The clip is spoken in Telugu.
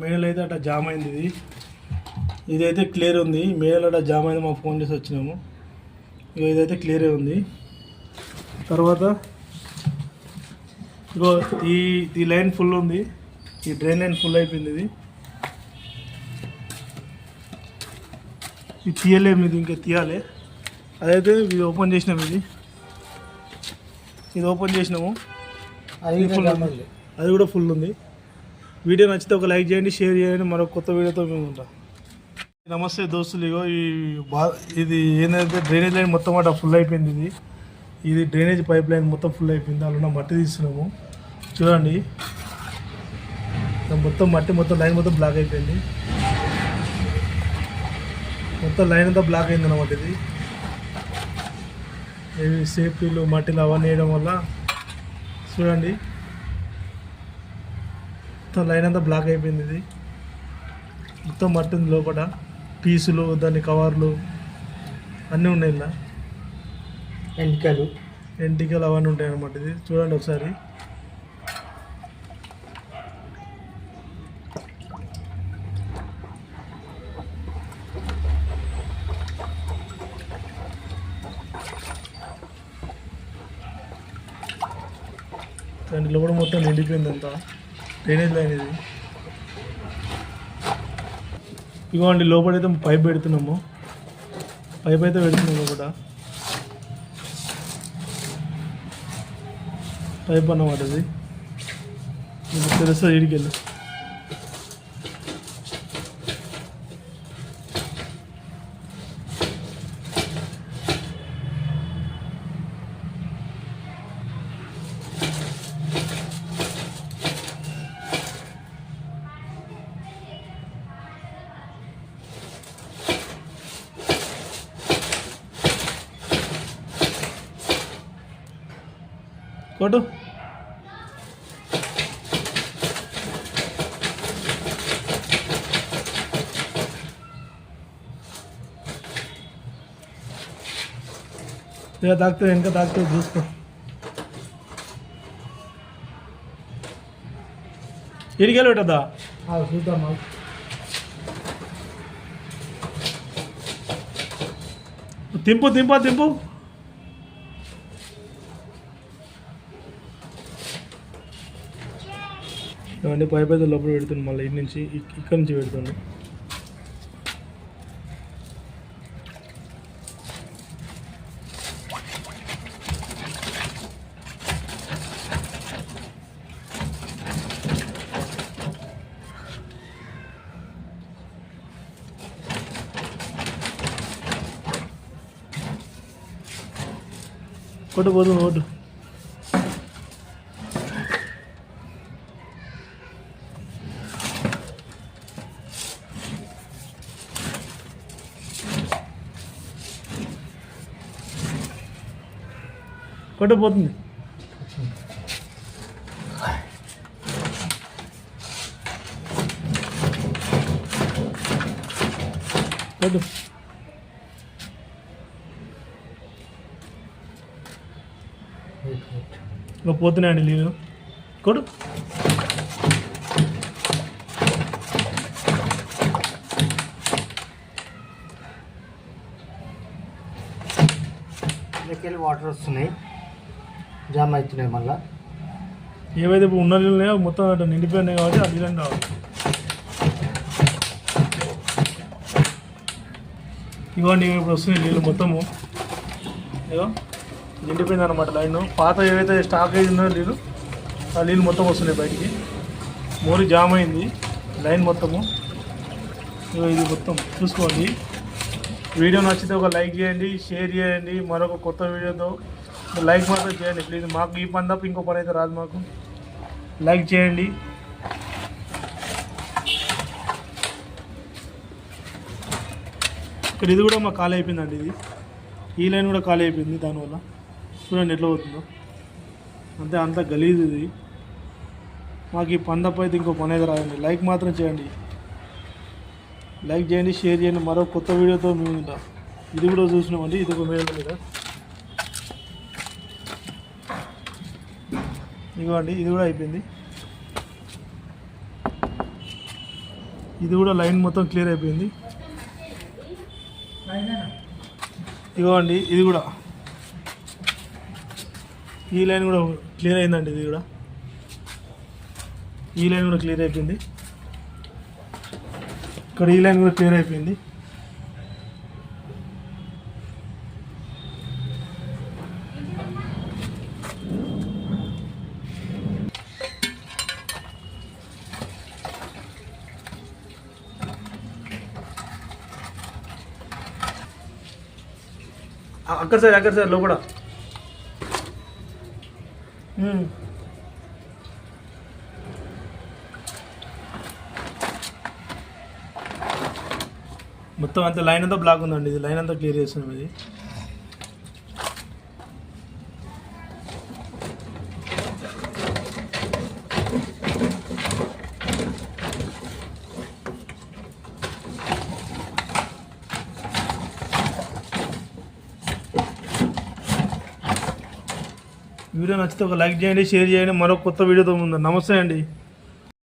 మేడలు అయితే అట్లా జామ్ అయింది ఇది. ఇదైతే క్లియర్ ఉంది. మేడలు అట్లా జామ్ అయింది మాకు ఫోన్ చేసి వచ్చినాము. ఇగో ఇదైతే క్లియరే ఉంది. తర్వాత ఇగో ఈ ఈ లైన్ ఫుల్ ఉంది. ఈ డ్రైన్ లైన్ ఫుల్ అయిపోయింది ఇది. ఇది తీయలేము ఇది ఇంకా తీయాలి. అదైతే ఇది ఓపెన్ చేసినాము ఇది. ఇది ఓపెన్ చేసినాము. అది ఫుల్ అది కూడా ఫుల్ ఉంది. వీడియో నచ్చితే ఒక లైక్ చేయండి షేర్ చేయండి. మరొక కొత్త వీడియోతో మేము ఉంటాం. నమస్తే దోస్తులు ఇగో ఈ బా ఇది ఏంటంటే డ్రైనేజ్ లైన్ మొత్తం అట్లా ఫుల్ అయిపోయింది ఇది. ఇది డ్రైనేజ్ పైప్ లైన్ మొత్తం ఫుల్ అయిపోయింది. అందులో మట్టి తీస్తున్నాము. చూడండి. మొత్తం మట్టి మొత్తం లైన్ మొత్తం బ్లాక్ అయిపోయింది. మొత్తం లైన్ అంతా బ్లాక్ అయింది అనమాట ఇది. ఇవి సేఫ్టీలు మట్టిలు అవన్నీ వేయడం వల్ల. చూడండి. మొత్తం లైన్ అంతా బ్లాక్ అయిపోయింది ఇది. మొత్తం మట్టి ఉంది లోపల పీసులు దాని కవర్లు అన్నీ ఉన్నాయి ఇలా ఎంటికలు. ఎంటికలు అవన్నీ ఉంటాయి అన్నమాట ఇది. చూడండి ఒకసారి. దాంట్లో కూడా మొత్తం నిండిపోయింది అంతా డ్రైనేజ్ లైన్ ఇది. ఇగోండి లోపలైతే పైప్ పెడుతున్నాము. పైప్ అయితే పెడుతున్నాము లోపల. పైప్ అన్నమాట అది. తెలుస్తుంది ఇడికెళ్ళి కొట్టు. ఇక తాకుతుంది వెనక తాకుతుంది చూసుకో. ఇడికెళ్ళి పెట్టద్దా? చూద్దామా తింపు తింపా తింపు. ఇవన్నీ పై పైతే లోపల పెడుతుంది మళ్ళీ ఇటు నుంచి ఇక్కడి ఇక్కడ నుంచి పెడుతుంది కొట్టు పోతుంది కొట్టు. పోతుంది కొట్టు ఇంకా పోతున్నాయండి నీళ్ళు కొడు వాటర్ వస్తున్నాయి. జామ్ అవుతున్నాయి మళ్ళా. ఏవైతే ఇప్పుడు ఉన్న నీళ్ళు ఉన్నాయో మొత్తం అటు నిండిపోయినాయి కాబట్టి ఆ నీళ్ళని రావాలి. ఇవ్వండి ఇప్పుడు వస్తున్నాయి నీళ్ళు మొత్తము. ఏదో నిండిపోయింది అనమాట లైన్. పాత ఏవైతే స్టాక్ అయి ఉన్నాయో నీళ్ళు ఆ నీళ్ళు మొత్తం వస్తున్నాయి బయటికి. మోరి జామ్ అయింది లైన్ మొత్తము. ఇగో ఇది మొత్తం చూసుకోండి. వీడియో నచ్చితే ఒక లైక్ చేయండి షేర్ చేయండి. మరొక కొత్త వీడియోతో లైక్ మాత్రం చేయండి ప్లీజ్ మాకు ఈ పని తప్ప ఇంకో పని అయితే రాదు మాకు. లైక్ చేయండి. ఇక్కడ ఇది కూడా మాకు ఖాళీ అయిపోయిందండి ఇది. ఈ లైన్ కూడా ఖాళీ అయిపోయింది దానివల్ల. చూడండి ఎట్లా అవుతుందో అంతే అంత గలీజ్ ఇది. మాకు ఈ పని తప్ప అయితే ఇంకో పని అయితే రాదండి. లైక్ మాత్రం చేయండి. లైక్ చేయండి షేర్ చేయండి. మరో కొత్త వీడియోతో మేము ఇది కూడా చూసినామండి ఇది ఒక మేడ మీద. ఇదిగోండి ఇది కూడా అయిపోయింది. ఇది కూడా లైన్ మొత్తం క్లియర్ అయిపోయింది. ఇదిగోండి ఇది కూడా. ఈ లైన్ కూడా క్లియర్ అయిందండి ఇది కూడా. ఈ లైన్ కూడా క్లియర్ అయిపోయింది. ఇక్కడ ఈ లైన్ కూడా క్లియర్ అయిపోయింది. అక్కడ సార్ అక్కడ సార్ లోపల. మొత్తం అంతా లైన్ అంతా బ్లాక్ ఉందండి ఇది లైన్ అంతా క్లియర్ చేస్తున్నాం ఇది. వీడియో నచ్చితే ఒక లైక్ చేయండి షేర్ చేయండి. మరో కొత్త వీడియోతో ముందు నమస్తే అండి.